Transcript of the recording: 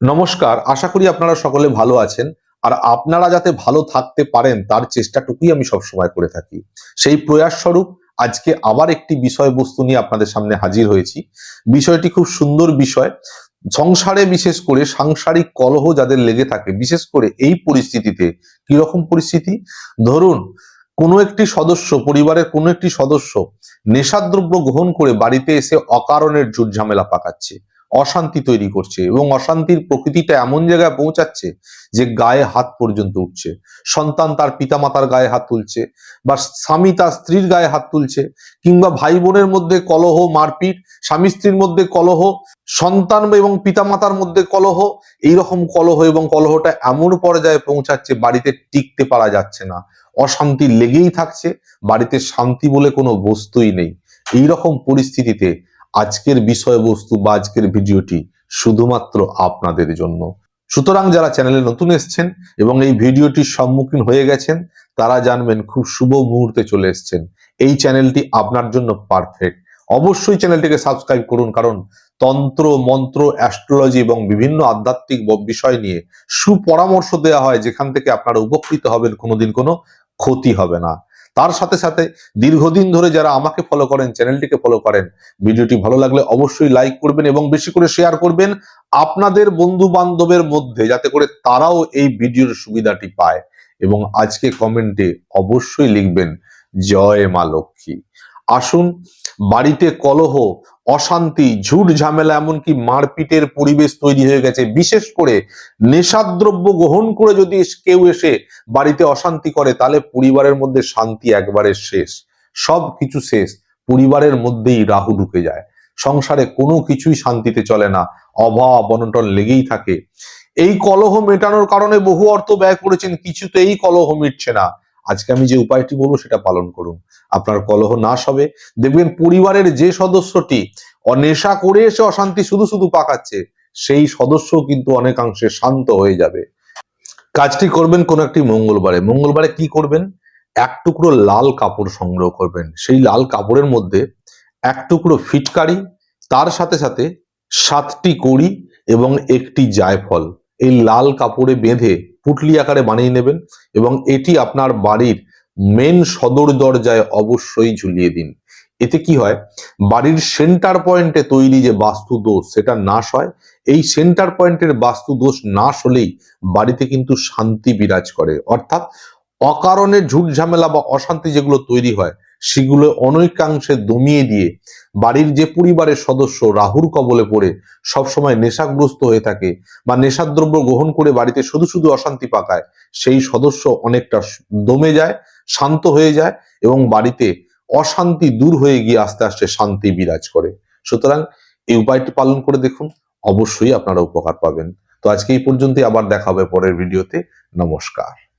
নমস্কার, আশা করি আপনারা সকলে ভালো আছেন। আর আপনারা যাতে ভালো থাকতে পারেন, তার চেষ্টাটুকুই আমি সবসময় করে থাকি। সেই প্রয়াস স্বরূপ আজকে আবার একটি বিষয়বস্তু নিয়ে আপনাদের সামনে হাজির হয়েছি। বিষয়টি খুব সুন্দর বিষয়। সংসারে বিশেষ করে সাংসারিক কলহ যাদের লেগে থাকে, বিশেষ করে এই পরিস্থিতিতে কীরকম পরিস্থিতি? ধরুন, কোনো একটি সদস্য, পরিবারের কোনো একটি সদস্য নেশাদ্রব্য গ্রহণ করে বাড়িতে এসে অকারণের ঝুট ঝামেলা পাকাচ্ছে। অশান্তি তৈরি করছে এবং অশান্তির প্রকৃতিটা এমন জায়গায় পৌঁছাচ্ছে যে গায়ে হাত পর্যন্ত উঠছে। সন্তান তার পিতামাতার গায়ে হাত তুলছে বা স্বামী তার স্ত্রীর গায়ে হাত তুলছে কিংবা ভাই বোনের মধ্যে কলহ, মারপিট, স্বামী স্ত্রীর মধ্যে কলহ, সন্তান এবং পিতামাতার মধ্যে কলহ, এইরকম কলহ এবং কলহটা এমন পর্যায়ে পৌঁছাচ্ছে বাড়িতে টিকতে পারা যাচ্ছে না। অশান্তি লেগেই থাকছে, বাড়িতে শান্তি বলে কোনো বস্তুই নেই। এইরকম পরিস্থিতিতে আজকের বিষয়বস্তু বা আজকের ভিডিওটি শুধুমাত্র আপনাদের জন্য। সুতরাং যারা চ্যানেলে নতুন এসছেন এবং এই ভিডিওটির সম্মুখীন হয়ে গেছেন, তারা জানবেন খুব শুভ মুহূর্তে চলে এসছেন। এই চ্যানেলটি আপনার জন্য পারফেক্ট অবশ্যই চ্যানেলটিকে সাবস্ক্রাইব করুন, কারণ তন্ত্র, মন্ত্র অ্যাস্ট্রোলজি এবং বিভিন্ন আধ্যাত্মিক বিষয় নিয়ে সুপরামর্শ দেওয়া হয়, যেখান থেকে আপনারা উপকৃত হবেন, কোনোদিন কোনো ক্ষতি হবে না। তার সাথে সাথে দীর্ঘদিন ধরে যারা আমাকে ফলো করেন চ্যানেলটিকে ফলো করেন, ভিডিওটি ভালো লাগলে অবশ্যই লাইক করবেন এবং বেশি করে শেয়ার করবেন আপনাদের বন্ধু বান্ধবের মধ্যে, যাতে করে তারাও এই ভিডিওর সুবিধাটি পায়। এবং আজকে কমেন্টে অবশ্যই লিখবেন, জয় মা লক্ষ্মী। আসুন বাড়িতে কলহ, অশান্তি, ঝুট ঝামেলা, এমনকি মারপিটের পরিবেশ তৈরি হয়ে গেছে। বিশেষ করে নেশাদ্রব্য গ্রহণ করে যদি কেউ এসে বাড়িতে অশান্তি করে, তাহলে পরিবারের মধ্যে শান্তি একবারে শেষ। সব কিছু শেষ। পরিবারের মধ্যেই রাহু ঢুকে যায়। সংসারে কোনো কিছুই শান্তিতে চলে না। অভাব, অনটন লেগেই থাকে। এই কলহ মেটানোর কারণে বহু অর্থ ব্যয় করেছেন। কিছুতেই কলহ মিটছে না। আজকে আমি যে উপায়টি বলব সেটা পালন করুন। আপনার কলহ নাশ হবে। দেখবেন পরিবারের যে সদস্যটি অনেশা করে এসে অশান্তি শুধু শুধু পাকাচ্ছে, সেই সদস্য কিন্তু অনেকাংশে শান্ত হয়ে যাবে। কাজটি করবেন কোন একটি মঙ্গলবারে। মঙ্গলবারে কি করবেন? এক টুকরো লাল কাপড় সংগ্রহ করবেন। সেই লাল কাপড়ের মধ্যে এক টুকরো ফিটকারি, তার সাথে সাথে সাতটি কড়ি এবং একটি জায়ফল। এই লাল কাপড়ে বেঁধে পুটলি আকারে বানিয়ে নেবেন এবং এটি আপনার বাড়ির মেন সদর দরজায় অবশ্যই ঝুলিয়ে দিন। এতে কি হয়? বাড়ির সেন্টার পয়েন্টে তৈরি যে বাস্তু দোষ, সেটা নাশ হয়। এই সেন্টার পয়েন্টের বাস্তু দোষ নাশ হলেই বাড়িতে কিন্তু শান্তি বিরাজ করে। অর্থাৎ অকারণে ঝুট ঝামেলা বা অশান্তি যেগুলো তৈরি হয় সেগুলো অনেকাংশে দমিয়ে দিয়ে বাড়ির যে পরিবারের সদস্য রাহুর কবলে পড়ে সবসময় নেশাগ্রস্ত হয়ে থাকে বা নেশাদ্রব্য গ্রহণ করে বাড়িতে শুধু শুধু অশান্তি পাকায়, সেই সদস্য অনেকটা দমে যায়, শান্ত হয়ে যায় এবং বাড়িতে অশান্তি দূর হয়ে গিয়ে আস্তে আস্তে শান্তি বিরাজ করে। সুতরাং এই উপায়টি পালন করে দেখুন, অবশ্যই আপনারা উপকার পাবেন। তো আজকে এই পর্যন্তই, আবার দেখা হবে পরের ভিডিওতে। নমস্কার।